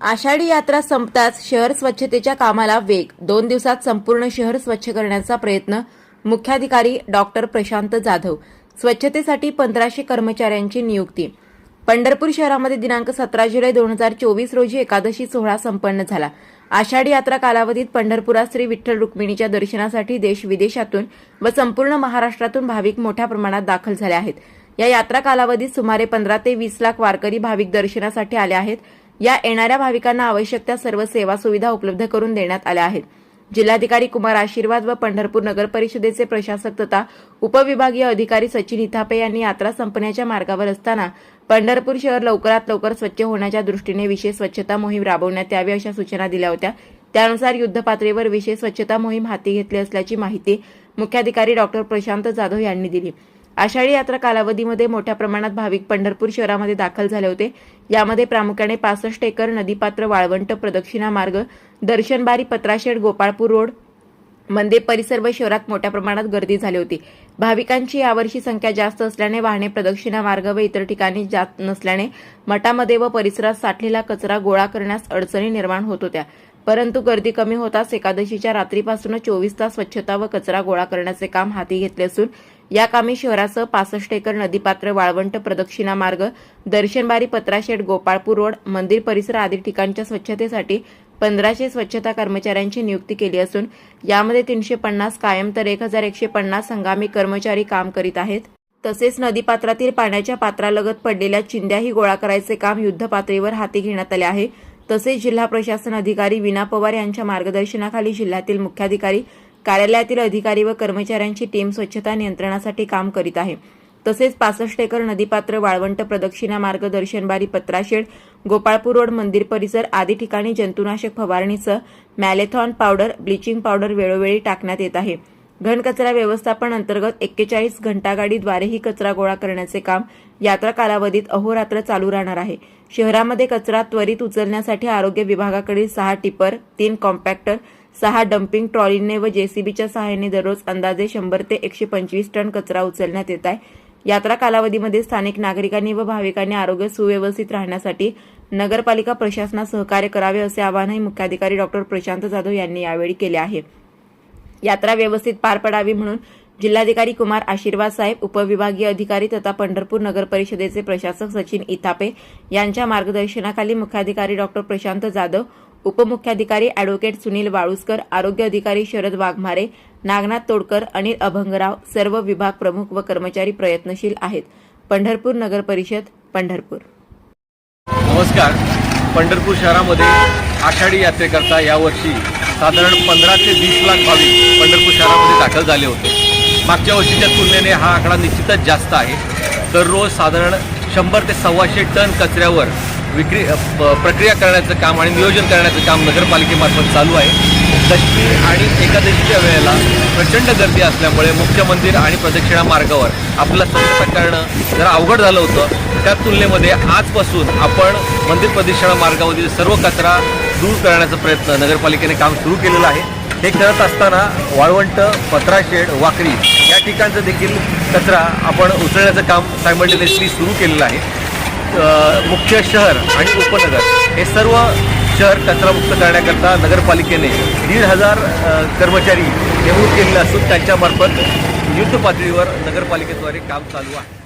आषाढी यात्रा संपताच शहर स्वच्छतेच्या कामाला वेग. दोन दिवसात संपूर्ण शहर स्वच्छ करण्याचा प्रयत्न मुख्याधिकारी डॉक्टर प्रशांत जाधव. स्वच्छतेसाठी पंधराशे कर्मचाऱ्यांची नियुक्ती. पंढरपूर शहरामध्ये दिनांक सतरा जुलै दोन हजार चोवीस रोजी एकादशी सोहळा संपन्न झाला. आषाढी यात्रा कालावधीत पंढरपुरात श्री विठ्ठल रुक्मिणीच्या दर्शनासाठी देश विदेशातून व संपूर्ण महाराष्ट्रातून भाविक मोठ्या प्रमाणात दाखल झाले आहेत. या यात्रा कालावधीत सुमारे पंधरा ते वीस लाख वारकरी भाविक दर्शनासाठी आले आहेत. या येणाऱ्या भाविकांना आवश्यक त्या सर्व सेवा सुविधा उपलब्ध करून देण्यात आल्या आहेत. जिल्हाधिकारी कुमार आशीर्वाद व पंढरपूर नगर परिषदेचे प्रशासक तथा उपविभागीय अधिकारी सचिन इथापे यांनी यात्रा संपण्याच्या मार्गावर असताना पंढरपूर शहर लवकरात लवकर स्वच्छ होण्याच्या दृष्टीने विशेष स्वच्छता मोहीम राबवण्यात यावी अशा सूचना दिल्या होत्या. त्यानुसार युद्धपातळीवर विशेष स्वच्छता मोहीम हाती घेतली असल्याची माहिती मुख्याधिकारी डॉक्टर प्रशांत जाधव यांनी दिली. आषाढी यात्रा कालावधीमध्ये मोठ्या प्रमाणात भाविक पंढरपूर शहरामध्ये दाखल झाले होते. यामध्ये प्रामुख्याने पासष्ट एकर नदीपात्र वाळवंट प्रदक्षिणा मार्ग दर्शनबारी पत्राशेड गोपाळपूर रोड मंदिर परिसर व शहरात मोठ्या प्रमाणात गर्दी झाली होती. भाविकांची यावर्षी संख्या जास्त असल्याने वाहने प्रदक्षिणा मार्ग व इतर ठिकाणी जात नसल्याने मठामध्ये व परिसरात साठलेला कचरा गोळा करण्यास अडचणी निर्माण होत होत्या. परंतु गर्दी कमी होताच एकादशीच्या रात्रीपासूनच चोवीस तास स्वच्छता व कचरा गोळा करण्याचे काम हाती घेतले असून या कामी शहरासह पासष्ट एकर नदीपात्र वाळवंट प्रदक्षिणा मार्ग दर्शनबारी पत्राशेड गोपाळपूर रोड मंदिर परिसर आदी ठिकाणच्या स्वच्छतेसाठी पंधराशे स्वच्छता कर्मचाऱ्यांची नियुक्ती केली असून यामध्ये तीनशे पन्नास कायम तर एक हजार एकशे पन्नास हंगामी कर्मचारी काम करीत आहेत. तसेच नदीपात्रातील पाण्याच्या पात्रालगत पडलेल्या चिंध्याही गोळा करायचे काम युद्धपातळीवर हाती घेण्यात आले आहे. तसेच जिल्हा प्रशासन अधिकारी विना पवार यांच्या मार्गदर्शनाखाली जिल्ह्यातील मुख्याधिकारी कार्यालयातील अधिकारी व कर्मचाऱ्यांची टीम स्वच्छता नियंत्रणासाठी काम करीत आहे. तसेच पासष्ट एकर नदीपात्र वाळवंट प्रदक्षिणा मार्ग दर्शनबारी पत्राशेड गोपाळपूर रोड मंदिर परिसर आदी ठिकाणी जंतुनाशक फवारणीसह मॅलेथॉन पावडर ब्लिचिंग पावडर वेळोवेळी टाकण्यात येत आहे. घनकचरा व्यवस्थापन अंतर्गत एक्केचाळीस घंटागाडीद्वारे ही कचरा गोळा करण्याचे काम यात्रा कालावधीत अहोरात्र चालू राहणार आहे. शहरामध्ये कचरा त्वरित उचलण्यासाठी आरोग्य विभागाकडील सहा टिपर तीन कॉम्पॅक्टर सहा डम्पिंग ट्रॉलीने व जेसीबीच्या सहाय्याने दररोज अंदाजे शंभर ते एकशे पंचवीस टन कचरा उचलण्यात येत आहे. यात्रा कालावधीमध्ये स्थानिक नागरिकांनी व भाविकांनी आरोग्य सुव्यवस्थित राहण्यासाठी नगरपालिका प्रशासनास सहकार्य करावे असे आवाहनही मुख्याधिकारी डॉक्टर प्रशांत जाधव यांनी यावेळी केले आहे. यात्रा व्यवस्थित पार पडावी म्हणून जिल्हाधिकारी कुमार आशीर्वाद साहेब उपविभागीय अधिकारी तथा पंढरपूर नगर परिषदेचे प्रशासक सचिन इथापे यांच्या मार्गदर्शनाखाली मुख्याधिकारी डॉक्टर प्रशांत जाधव उपमुख्याधिकारी अॅडव्होकेट सुनील वाळुसकर आरोग्य अधिकारी शरद वाघमारे नागनाथ तोडकर अनिल अभंगराव सर्व विभाग प्रमुख व कर्मचारी प्रयत्नशील आहेत. पंढरपूर नगर परिषद पंढरपूर. नमस्कार. पंढरपूर शहरामध्ये आषाढी यात्रेकरता यावर्षी साधारण पंधरा ते वीस लाख भाविक पंढरपूर शहरामध्ये दाखल झाले होते. मागच्या वर्षीच्या तुलनेने हा आकडा निश्चितच जास्त आहे. दररोज साधारण शंभर ते सव्वाशे टन कचऱ्यावर विक्री प- प्रक्रिया करण्याचं काम आणि नियोजन करण्याचं काम नगरपालिकेमार्फत चालू आहे. दशमी आणि एकादशीच्या वेळेला प्रचंड गर्दी असल्यामुळे मुख्य मंदिर आणि प्रदक्षिणा मार्गावर आपला संपर्क करणं जरा अवघड झालं होतं. त्या तुलनेमध्ये आजपासून आपण मंदिर प्रदक्षिणा मार्गामधील सर्व कचरा दूर करण्याचा प्रयत्न नगरपालिकेने काम सुरू केलेलं आहे. हे करत असताना वाळवंट पत्राशेड वाकरी या ठिकाणचं देखील कचरा आपण उचलण्याचं काम सायमल्टेनियसली सुरू केलेलं आहे. मुख्य शहर आणि उपनगर हे सर्व शहर कचरामुक्त करण्याकरता नगरपालिकेने दीड हजार कर्मचारी नेमणूक केलेले असून त्यांच्यामार्फत युद्ध पातळीवर नगरपालिकेद्वारे काम चालू आहे.